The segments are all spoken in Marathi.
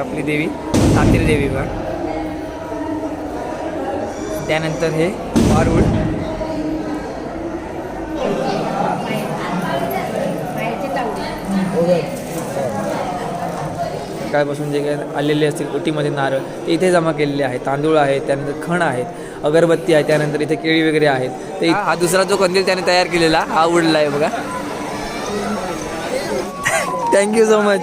आपली देवी सातेरी देवी बघा त्यानंतर हे वारुळ सकाळपासून जे काही आलेले असतील ओटीमध्ये नारळ ते इथे जमा केलेले आहेत. तांदूळ आहेत त्यानंतर खण आहेत अगरबत्ती आहे त्यानंतर इथे केळी वगैरे आहेत. ते हा दुसरा जो कंदील त्याने तयार केलेला हा उडला आहे बघा. थँक्यू सो मच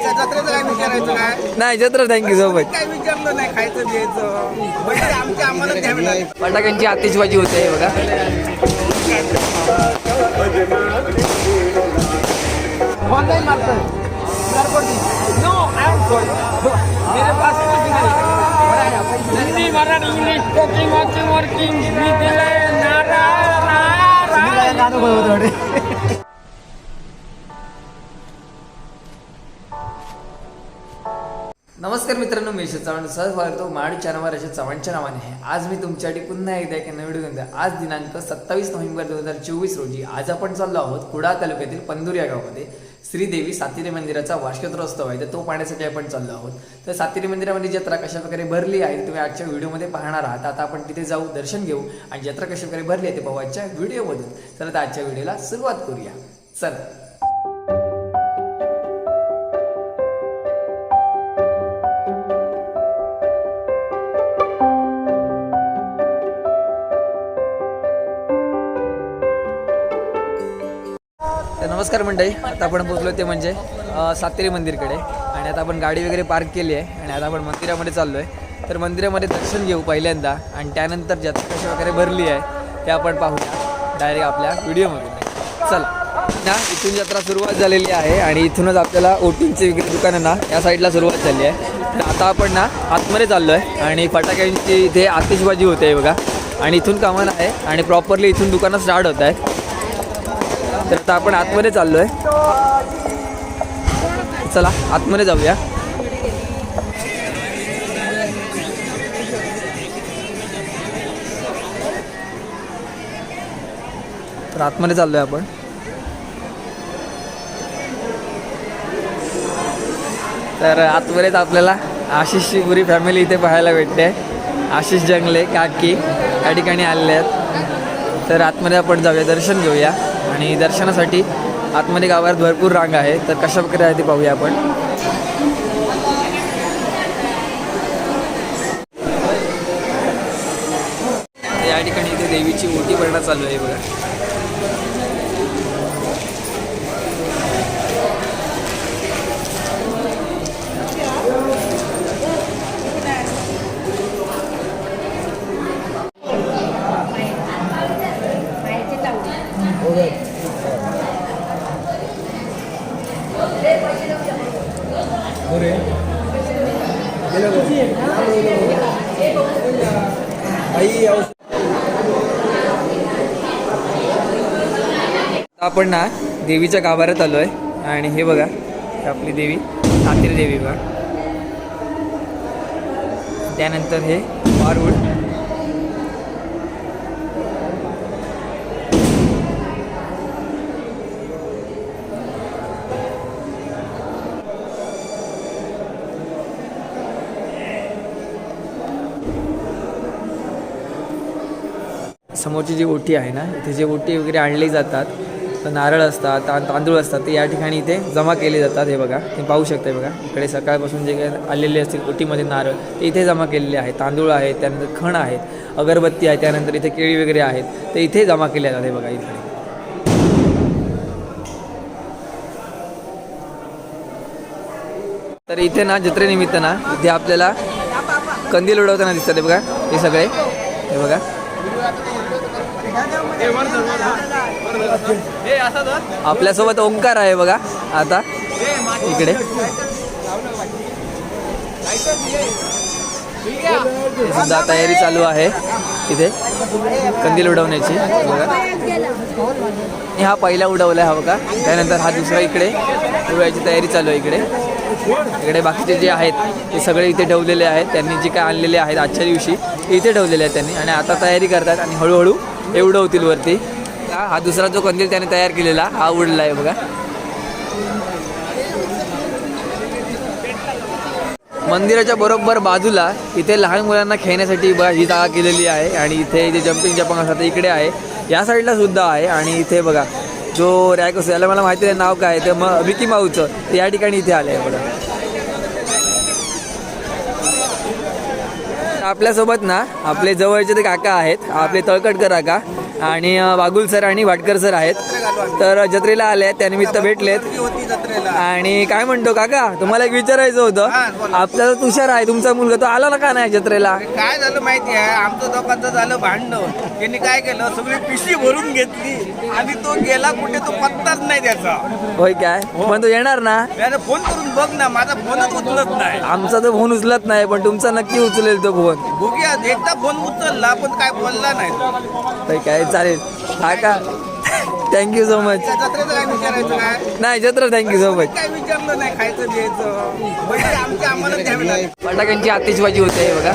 नाही जत्र थँक्यू सो मच काय विचारलं नाही खायचं द्यायचं म्हणजे आमच्या आम्हाला द्यावे लागेल. फटाक्यांची आतिषबाजी होते हे बघा. ऑनलाइन मारतो नो. आई एम सॉरी मेरे पास कुछ नहीं. Hindi Marathi English talking walking working मी दिले नारा नमस्कार मित्रांनो मी चव्हाण. सहज वागतो माडी चॅनलवर चव्हाणच्या नावाने आहे. आज मी तुमच्यासाठी पुन्हा एकदा एका नवीन व्हिडिओ घेऊन आज दिनांक सत्तावीस नोव्हेंबर दोन हजार चोवीस रोजी आज आपण चाललो आहोत कुडाळ तालुक्यातील पंदूर या गावामध्ये. श्रीदेवी सातेरी मंदिराचा वार्षिकोत्सव आहे तर तो पाहण्यासाठी आपण चाललो आहोत. तर सातेरी मंदिरामध्ये जत्रा कशा प्रकारे भरली आहे तुम्ही आजच्या व्हिडिओमध्ये पाहणार आहात. आता आपण तिथे जाऊ दर्शन घेऊ आणि जत्रा कशा प्रकारे भरली आहे ते पाहू आजच्या व्हिडिओमधून. तर आता आजच्या व्हिडिओला सुरुवात करूया. चला. नमस्कार मंडळी. आता आपण पोहोचलो ते म्हणजे सातेरी मंदिरकडे. आणि आता आपण गाडी वगैरे पार्क केली आहे. आणि आता आपण मंदिरामध्ये चाललो आहे तर मंदिरामध्ये दर्शन घेऊ पहिल्यांदा. आणि त्यानंतर जत्रा कशी वगैरे भरली आहे ते आपण पाहूया. डायरेक्ट आपल्या व्हिडिओमध्ये चला. ना इथून जत्रा सुरुवात झालेली आहे. आणि इथूनच आपल्याला ओटींची वगैरे दुकानं ना या साईडला सुरुवात झाली आहे. तर आता आपण ना आतमध्ये चाललो आहे आणि फटाक्यांची इथे आतिषबाजी होते आहे बघा. आणि इथून कमान आहे. आणि प्रॉपरली इथून दुकानं स्टार्ट होत आहेत. तर आता आपण आतमध्ये चाललोय. चला आतमध्ये जाऊया. तर आतमध्ये चाललोय आपण. तर आतमध्येच आपल्याला आशिषची पुरी फॅमिली इथे पाहायला भेटते. आशिष जंगले काकी या ठिकाणी आलेले आहेत. तर आतमध्ये आपण जाऊया दर्शन घेऊया. आणि दर्शनासाठी आतमध्ये गावात भरपूर रांग आहे तर कशा प्रकारे आहे ते पाहूया आपण. या ठिकाणी इथे देवीची ओटी भरणं चालू आहे बघा. आपण ना देवीच्या गाभाऱ्यात आलो आहे आणि हे बघा आपली देवी सातेरी देवी बघा. त्यानंतर हे वारुळ समोरची जी ओटी आहे ना इथे जे ओटी वगैरे आणली जातात नारळ असतात ता तांदूळ असतात ते या ठिकाणी इथे जमा केले जातात हे बघा. ते पाहू शकता बघा. इकडे सकाळपासून जे काही आलेले असतील ओटीमध्ये नारळ ते इथे जमा केलेले आहेत. तांदूळ आहेत त्यानंतर खण आहेत अगरबत्ती आहे त्यानंतर इथे केळी वगैरे आहेत ते इथे जमा केले जातात हे बघा इथे. तर इथे ना जत्रेनिमित्त ना इथे आपल्याला कंदील उडवताना दिसतात बघा हे सगळे. हे बघा. आपल्यासोबत ओंकार आहे बघा आता. इकडे. सुद्धा तयारी चालू आहे इथे कंदील उडवण्याची बघा. हा पहिला उडवला हा बघा. त्यानंतर हा दुसरा इकडे उडवायची तयारी चालू आहे इकडे. इकडे बाकीचे जे आहेत ते सगळे इथे ठेवलेले आहेत. त्यांनी जे काय आणलेले आहेत आजच्या दिवशी इथे ठेवलेले आहेत त्यांनी. आणि आता तयारी करतात आणि हळूहळू एवढं होतील वरती. हा हा दुसरा जो कंदील त्याने तयार केलेला हा उडला आहे बघा. मंदिराच्या बरोबर बाजूला इथे लहान मुलांना खेळण्यासाठी बघा ही जागा केलेली आहे आणि इथे जे जम्पिंग जपांग असतात इकडे आहे. या साईडला सुद्धा आहे आणि इथे बघा जो रॅक असतो याला मला माहिती आहे नाव काय ते मग विकी माऊचं ते या ठिकाणी इथे आलं आहे बघा. आपल्यासोबत ना आपले जवळचे ते काका आहेत आपले तळकटकर काका आणि वागुल सर आणि वाटकर सर आहेत. तर जत्रेला आले आहेत त्यानिमित्त भेटलेत. आणि काय म्हणतो काका? तुम्हाला एक विचारायचं हा, होतं बोला. आपला जो तुषार आहे. तुमचा मुलगा तो आला ना का नाही जत्रेला? काय झालं माहिती आहे? आमचं दोघांचं झालं भांडण. त्यांनी काय केलं? सगळी पिशवी भरून घेतली. आणि तो गेला कुठे? तो पत्ताच नाही त्याचा. होय काय? पण तो येणार ना? त्याने फोन करून बघ ना माझा फोनच उचलत नाही. आमचा तो फोन उचलत नाही पण तुमचा नक्की उचलेल तो फोन. बघूया एकदा फोन उचलला पण काय बोलला नाही काय? चालेल. काका थँक्यू सो मच त्या जत्रेचं काय विचारायचं काय नाही जत्रा थँक्यू सो मच काय विचारलं नाही खायचं द्यायचं आमचे आम्हाला द्यावे लागेल. फटाक्यांची आतिषबाजी होते हे बघा.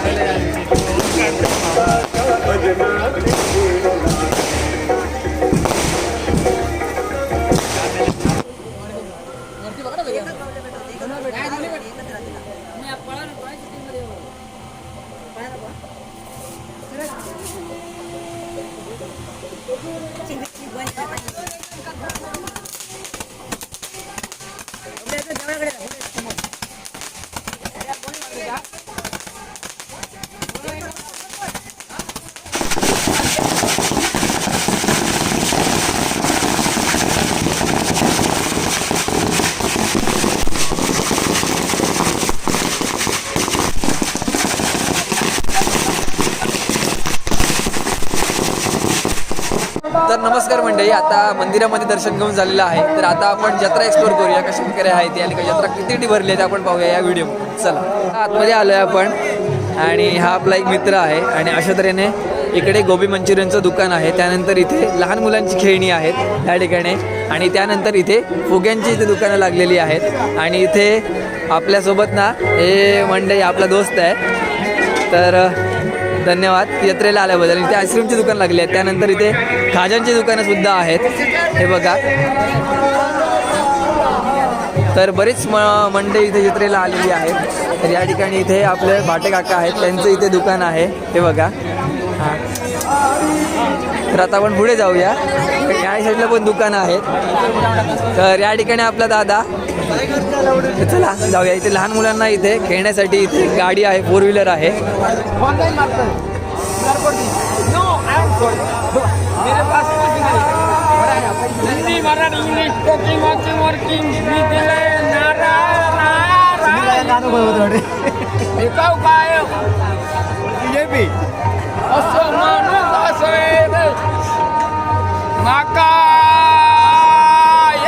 ഇവിടെ तर नमस्कार मंडळी आता मंदिरामध्ये दर्शन घेऊन झालेलं आहे. तर आता आपण जत्रा एक्सप्लोर करूया कशा प्रकारे आहे ती आणि जत्रा किती भरली आहे ते आपण पाहूया या व्हिडिओ चला. आतमध्ये आलोय आपण आणि हा आपला एक मित्र आहे आणि अशा तऱ्हेने इकडे गोबी मंचुरियनचं दुकान आहे. त्यानंतर इथे लहान मुलांची खेळणी आहेत या ठिकाणी आणि त्यानंतर इथे फुग्यांची इथे दुकानं लागलेली आहेत. आणि इथे आपल्यासोबत ना हे मंडळी आपला दोस्त आहे. तर धन्यवाद. यात्रेला आल्याबद्दल. इथे आईस्क्रीमची दुकान लागली आहे. त्यानंतर इथे खाजांची दुकानं सुद्धा आहेत. हे बघा. तर बरीच म मंडळी इथे जत्रेला आलेली आहेत. तर या ठिकाणी इथे आपले भाटे काका आहेत. त्यांचं इथे दुकान आहे. हे बघा. हां. तर आता आपण पुढे जाऊया. या साईडला पण दुकानं आहेत. तर या ठिकाणी आपला दादा चला जाऊया इथे लहान मुलांना इथे खेळण्यासाठी इथे गाडी आहे फोर व्हीलर आहे. हिंदी इंग्लिश वर्किंग माका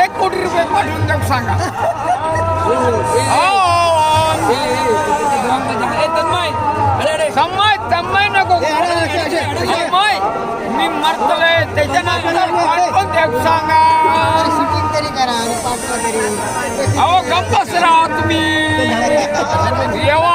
एक कोटी रुपये पाठवून सांगा. समय समय नको समय मी मरतोय त्याच्या पाठवून देऊ सांगा अहो गप्पच राहा तुम्ही येवा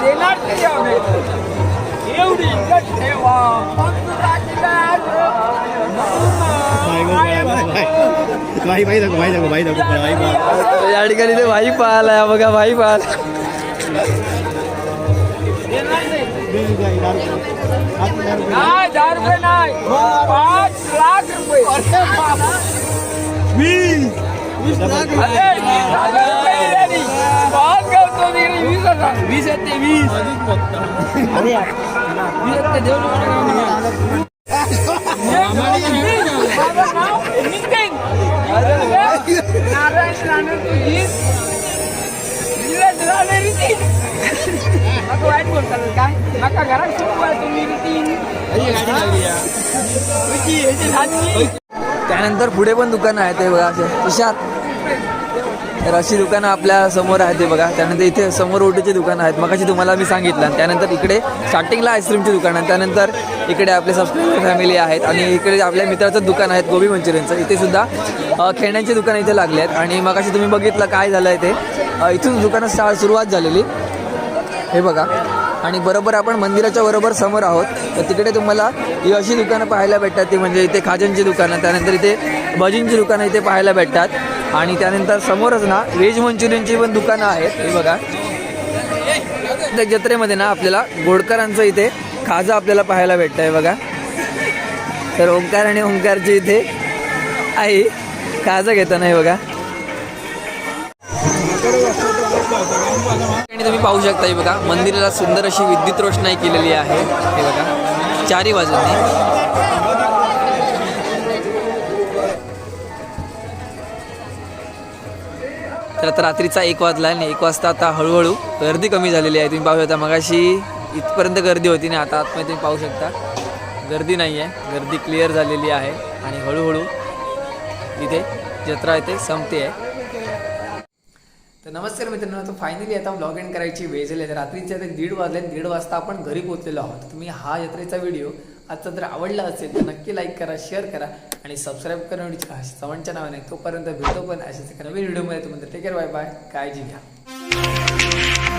देणार? ते यावे. एवढी इज्जत ठेवा मग भाई भाई देखो भाई देखो भाई देखो भाई तर या ठिकाणी ते भाई पाहायला बघा भाई पाहायला. नाही. दहा रुपये नाही पाच लाख रुपये मग वाईट काय नका घरात शिकवाय तुम्ही नितीन त्यानंतर पुढे पण दुकान आहे ते बघा असे. तुषार तर अशी दुकानं आपल्यासमोर आहेत ते बघा. त्यानंतर इथे समोर ओटीची दुकानं आहेत. मगाशी तुम्हाला मी सांगितलं. आणि त्यानंतर इकडे स्टार्टिंगला आईस्क्रीमची दुकान आहे त्यानंतर इकडे आपले सबस्क्रायबर फॅमिली आहेत. आणि इकडे आपल्या मित्राचं दुकान आहेत गोबी मंचुरियनचं. इथे सुद्धा खेळण्यांची दुकानं इथे लागली आहेत. आणि मगाशी तुम्ही बघितलं काय झालं आहे ते इथून दुकानं स्टार्ट सुरुवात झालेली. हे बघा. आणि बरोबर आपण मंदिराच्या बरोबर समोर आहोत. तर तिकडे तुम्हाला ही अशी दुकानं पाहायला भेटतात. ती म्हणजे इथे खाज्यांची दुकानं. त्यानंतर इथे भजींची दुकानं इथे पाहायला भेटतात. आणि त्यानंतर समोरच ना व्हेज मंचुरियनची पण दुकानं आहेत. हे बघा. त्या जत्रेमध्ये ना आपल्याला गोडकरांचं इथे खाजा आपल्याला पाहायला भेटतं आहे बघा. तर ओंकार आणि ओंकारची इथे आहे खाजा घेताना हे बघा. आणि तुम्ही पाहू शकता हे बघा मंदिराला सुंदर अशी विद्युत रोषणाई केलेली आहे. हे बघा. चारी बाजूंनी. तर आता रात्रीचा एक वाजला आणि एक वाजता आता हळूहळू गर्दी कमी झालेली आहे. तुम्ही पाहू शकता मगाशी इथपर्यंत गर्दी होती ना आता आतमध्ये तुम्ही पाहू शकता. गर्दी नाही आहे. गर्दी क्लिअर झालेली आहे आणि हळूहळू इथे जत्रा इथे संपते आहे. तर नमस्कार मित्रांनो तर फायनली आता ब्लॉग एंड करायची वेळ झाली आहे. रात्रीचे आता दीड वाजले आणि दीड वाजता आपण घरी पोहोचलेलो आहोत. तुम्ही हा यात्रेचा व्हिडिओ आजचा जर आवडला असेल तर नक्की लाईक करा शेअर करा आणि सबस्क्राईब करून आणि चव्हाणच्या नावाने तोपर्यंत भेटो पण अशाच एका नवीन व्हिडिओमध्ये तुम्ही टेक बाय बाय काळजी घ्या.